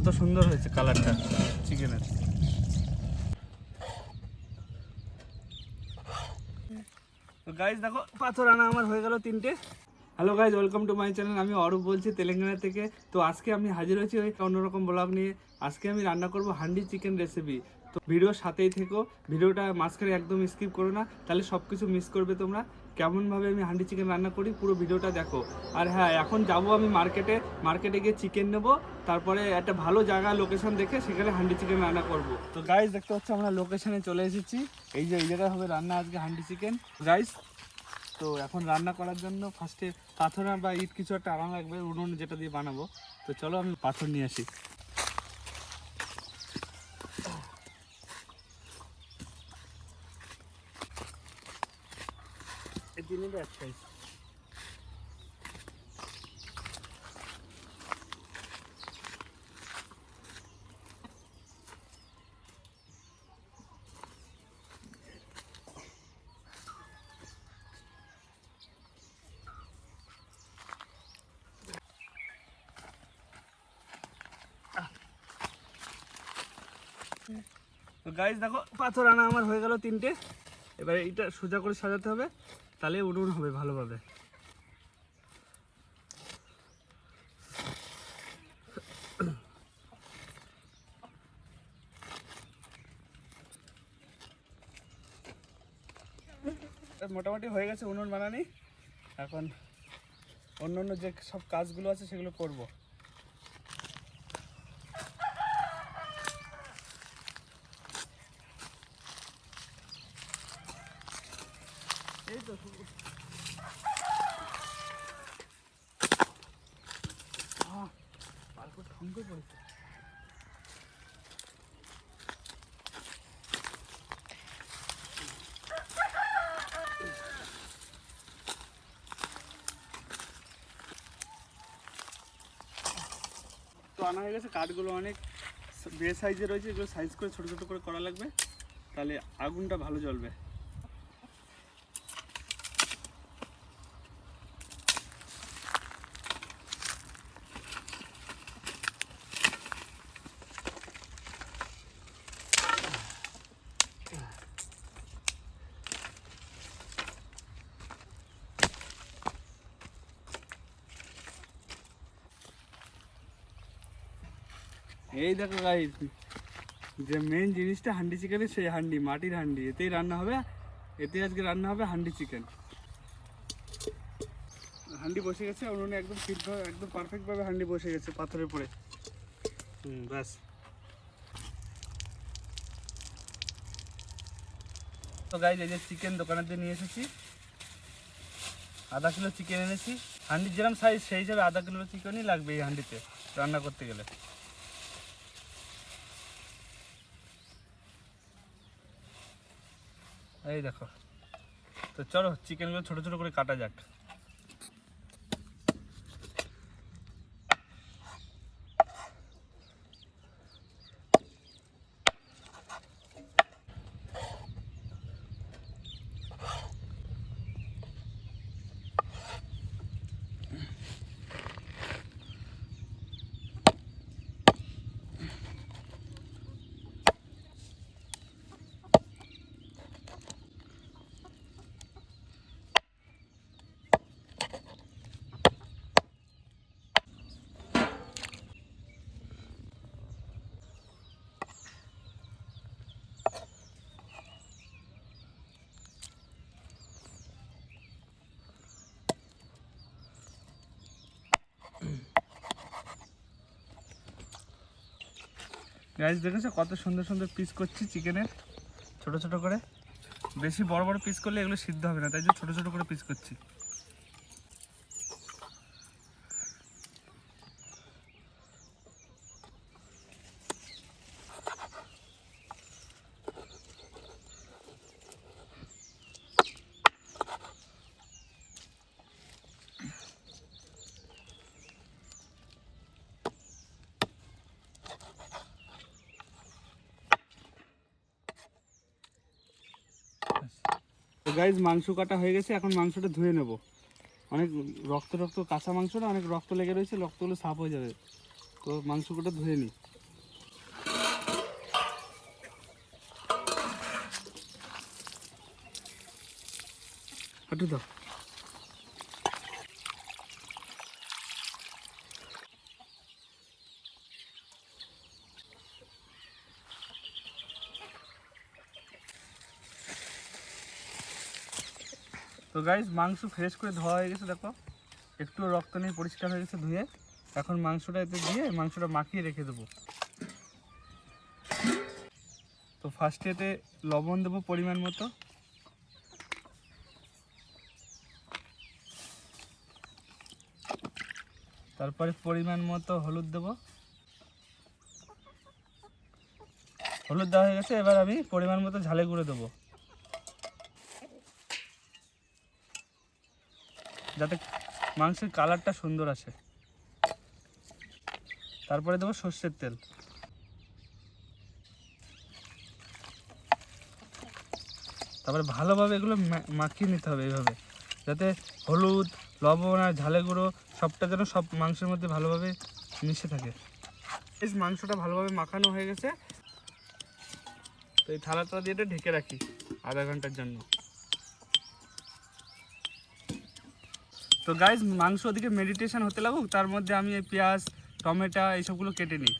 কত সুন্দর হয়েছে কালারটা, চিকেনের। তো গাইজ দেখো, পাথর আনা আমার হয়ে গেল তিনটে। Hello guys welcome to my channel আমি অরূপ বলছি তেলেঙ্গানা থেকে। তো আজকে আমি হাজির হয়েছি ওই অন্যরকম ব্লগ নিয়ে। আজকে আমি রান্না করব হান্ডি চিকেন রেসিপি তো ভিডিওর সাথেই থেকো। ভিডিওটা মাঝখানে একদম স্কিপ করো না। তাহলে সব কিছু মিস করবে তোমরা। কেমনভাবে আমি হান্ডি চিকেন রান্না করি পুরো ভিডিওটা দেখো। আর হ্যাঁ এখন যাব আমি মার্কেটে মার্কেটে গিয়ে চিকেন নেব। তারপরে একটা ভালো জায়গা লোকেশন দেখে সেখানে হান্ডি চিকেন রান্না করব। তো গাইজ দেখতে পাচ্ছ আমরা লোকেশনে চলে এসেছি। এই যে, এই জায়গায় হবে রান্না আজকে হান্ডি চিকেন গাইজ তো এখন রান্না করার জন্য ফার্স্টে পাথর বা ইট কিছু একটা আনা লাগবে, উনুন যেটা দিয়ে বানাবো। তো চলো আমি পাথর নিয়ে আসি। এই দিনে তো গাইজ দেখো, পাথর আনা আমার হয়ে গেল তিনটে। এবার এইটা সোজা করে সাজাতে হবে। তাহলে উনুন হবে ভালোভাবে। মোটামুটি হয়ে গেছে উনুন বানানি। এখন অন্য অন্য যে সব কাজগুলো আছে সেগুলো করব। আনা হয়ে গেছে। কাঠগুলো অনেক বে সাইজে রয়েছে। এগুলো সাইজ করে ছোটো ছোটো করে করা লাগবে। তাহলে আগুনটা ভালো জ্বলবে। এই দেখো গাইস যে মেন জিনিসটা হান্ডি চিকেনের সেই হান্ডি মাটির হান্ডি। এতেই রান্না হবে এতে আজকে রান্না হবে হান্ডি চিকেন হান্ডি বসে গেছে উনুনে একদম ফিটভাবে একদম পারফেক্টভাবে হান্ডি বসে গেছে পাথরের পরে। হুম ব্যাস। তো গাইজ এই যে চিকেন দোকানের দিয়ে নিয়ে এসেছি। আধা কিলো চিকেন এনেছি। হান্ডির যেরকম সাইজ সেই হিসাবে আধা কিলো চিকেনই লাগবে এই হান্ডিতে রান্না করতে গেলে। এই দেখো। তো চলো চিকেনগুলো ছোটো ছোটো করে কাটা যাক। গাইজ দেখেছ কত সুন্দর সুন্দর পিস করছি চিকেনের ছোট ছোট করে। বেশি বড় বড় পিস করলে এগুলো সিদ্ধ হবে না, তাই জন্য ছোট ছোট করে পিস করছি। তো গাইজ মাংস কাটা হয়ে গেছে, এখন মাংসটা ধুয়ে নেব। অনেক রক্ত রক্ত, কাঁচা মাংস না, অনেক রক্ত লেগে রয়েছে, রক্তগুলো সাফ হয়ে যাবে। তো মাংস কাটা ধুয়ে নিই। হাঁটু দাও। তো গাইজ মাংস ফ্রেশ করে ধোয়া হয়ে গেছে, দেখো। একটু রক্ত নিয়ে পরিষ্কার হয়ে গেছে ধুয়ে। এখন মাংসটা এতে দিয়ে মাংসটা মাখিয়ে রেখে দেবো। তো ফার্স্টে এতে লবণ দেবো পরিমাণ মতো। তারপরে পরিমাণ মতো হলুদ দেবো। হলুদ দেওয়া হয়ে গেছে, এবার আমি পরিমাণ মতো ঝালে গুঁড়ো দেবো। যাতে মাংসের কালারটা সুন্দর আসে। তারপরে দেবো সর্ষের তেল। তারপরে ভালোভাবে এগুলো মাখিয়ে নিতে হবে এইভাবে। যাতে হলুদ, লবণ আর ঝালে গুঁড়ো সবটা যেন সব মাংসের মধ্যে ভালোভাবে মিশে থাকে। এই মাংসটা ভালোভাবে মাখানো হয়ে গেছে। তো এই থালাটা দিয়ে ঢেকে রাখি আধা ঘণ্টার জন্য। তো গাইজ মাংস ওদিকে মেডিটেশন হতে লাগুক, তার মধ্যে আমি এই পেঁয়াজ, টমেটো, এইসবগুলো কেটে নিই।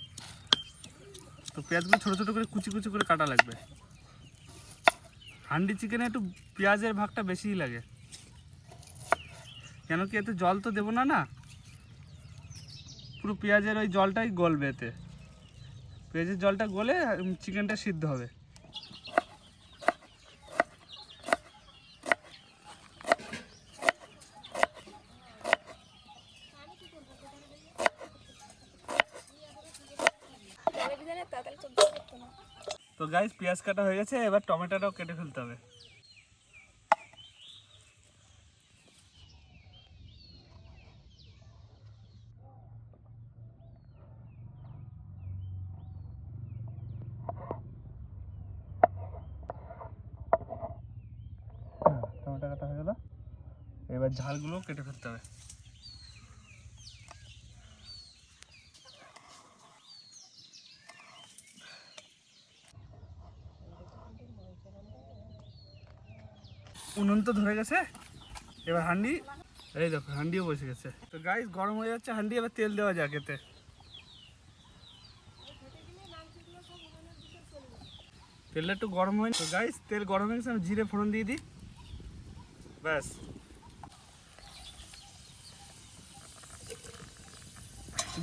তো পেঁয়াজগুলো ছোটো ছোটো করে কুচি কুচি করে কাটা লাগবে। হান্ডি চিকেনে একটু পেঁয়াজের ভাগটা বেশিই লাগে। কেন কি এতে জল তো দেবো না না? পুরো পেঁয়াজের ওই জলটাই গলবে এতে। পেঁয়াজের জলটা গলে চিকেনটা সিদ্ধ হবে। না তো গাইস পেঁয়াজ কাটা হয়ে গেছে, এবার টমেটোটাও কেটে ফেলতে হবে। টমেটো কাটা হয়ে গেল। এবার ঝালগুলো কেটে ফেলতে হবে। উনুন তো ধরে গেছে। এবার হান্ডি, এই দেখো, হান্ডিও বসে গেছে। তো গাইস গরম হয়ে যাচ্ছে, হান্ডি এবার তেল দেওয়া যাক এতে। তেলটা একটু গরম হয় তো গাইস তেল গরম হয়ে গেছে, আমি জিরে ফোড়ন দিয়ে দিই। ব্যাস।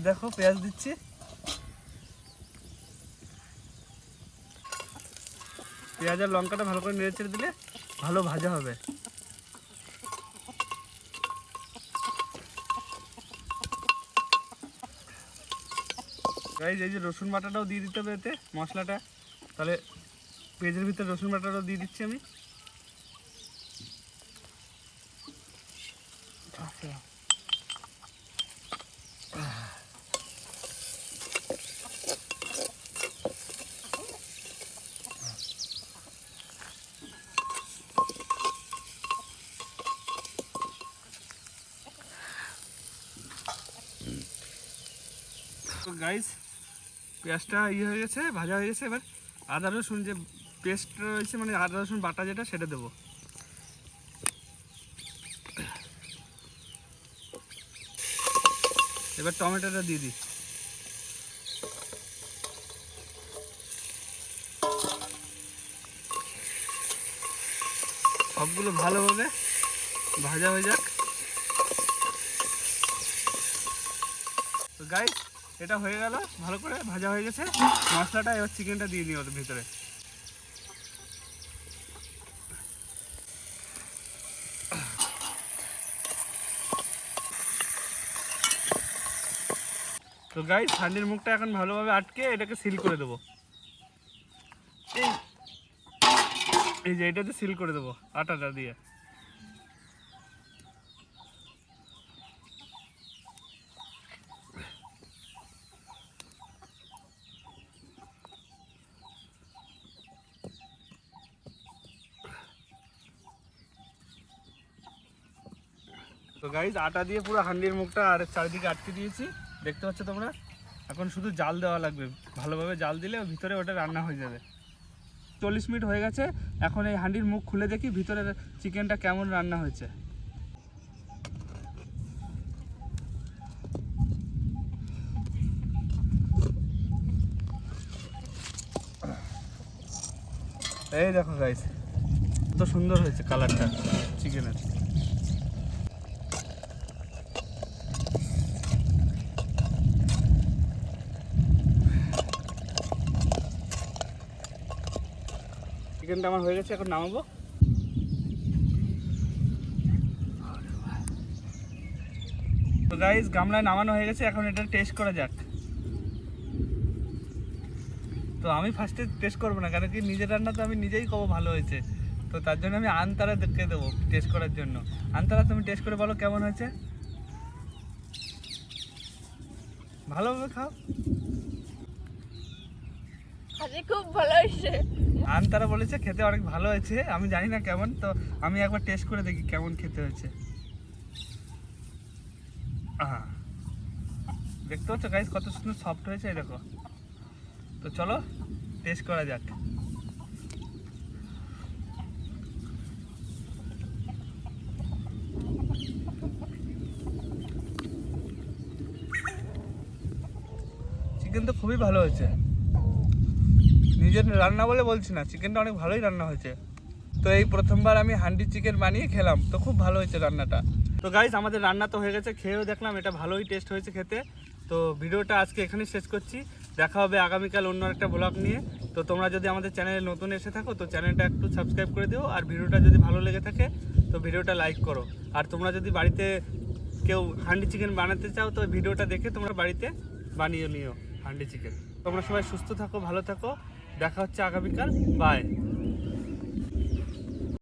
দেখো, পেঁয়াজ দিচ্ছি। পেঁয়াজ আর লঙ্কাটা ভালো করে নেড়ে ছেড়ে দিলে ভালো ভাজা হবে। এই যে রসুন বাটাটাও দিয়ে দিতে হবে এতে মশলাটা। তাহলে পেঁয়াজের ভিতরে রসুন বাটাটাও দিয়ে দিচ্ছি আমি। তো গাইস পেঁয়াজটা ইয়ে হয়ে গেছে, ভাজা হয়ে গেছে এবার আদা রসুন যে পেস্ট রয়েছে মানে আদা রসুন বাটা যেটা, সেটা দেবো। এবার টমেটোটা দিয়ে দিই। সবগুলো ভালোভাবে ভাজা হয়ে যাক। তো গাইস এটা হয়ে গেল, ভালো করে ভাজা হয়ে গেছে। মশলাটা এবার চিকেনটা দিয়ে নিই ওর ভিতরে। তো গাইস হান্ডির মুখটা এখন ভালোভাবে আটকে এটাকে সিল করে দেবো। এই যে এটাতে সিল করে দেবো, আটাটা দিয়ে। তো গাইজ আটা দিয়ে পুরো হান্ডির মুখটা আর চারিদিকে আটকে দিয়েছি। দেখতে পাচ্ছ তোমরা? এখন শুধু জাল দেওয়া লাগবে। ভালোভাবে জাল দিলে ভিতরে ওটা রান্না হয়ে যাবে। চল্লিশ মিনিট হয়ে গেছে। এখন এই হাঁডির মুখ খুলে দেখি ভিতরে চিকেনটা কেমন রান্না হয়েছে। এই দেখো গাইস কত সুন্দর হয়েছে কালারটা চিকেনের। চিকেনটা আমার হয়ে গেছে, এখন নামাবো। তো গামলায় নামানো হয়ে গেছে, এখন এটা টেস্ট করা যাক। তো আমি ফার্স্টে টেস্ট করব না কারণ কি নিজের রান্না তো আমি নিজেই কব ভালো হয়েছে। তো তার জন্য আমি আনতারা দেখে দেবো টেস্ট করার জন্য। আনতারা, তুমি টেস্ট করে বলো কেমন হয়েছে? ভালোভাবে খাও। খুব ভালো হয়েছে। আনতারা বলেছে খেতে অনেক ভালো হয়েছে। আমি জানি না কেমন, তো আমি একবার টেস্ট করে দেখি কেমন খেতে হয়েছে। দেখতে পাচ্ছ গাইস কত সুন্দর সফট হয়েছে দেখো। তো চলো টেস্ট করা যাক। চিকেন তো খুবই ভালো হয়েছে। নিজের রান্না বলে বলছি না চিকেনটা অনেক ভালোই রান্না হয়েছে। তো এই প্রথমবার আমি হান্ডি চিকেন বানিয়ে খেলাম, তো খুব ভালো হয়েছে রান্নাটা। তো গাইজ আমাদের রান্না তো হয়ে গেছে, খেয়েও দেখলাম, এটা ভালোই টেস্ট হয়েছে খেতে। তো ভিডিওটা আজকে এখানেই শেষ করছি। দেখা হবে আগামীকাল অন্য একটা ব্লগ নিয়ে। তো তোমরা যদি আমাদের চ্যানেলে নতুন এসে থাকো, তো চ্যানেলটা একটু সাবস্ক্রাইব করে দিও। আর ভিডিওটা যদি ভালো লেগে থাকে, তো ভিডিওটা লাইক করো। আর তোমরা যদি বাড়িতে কেউ হান্ডি চিকেন বানাতে চাও, তো ভিডিওটা দেখে তোমরা বাড়িতে বানিয়ে নিও, হান্ডি চিকেন তোমরা সবাই সুস্থ থাকো, ভালো থাকো। দেখা হচ্ছে আগামীকাল। বাই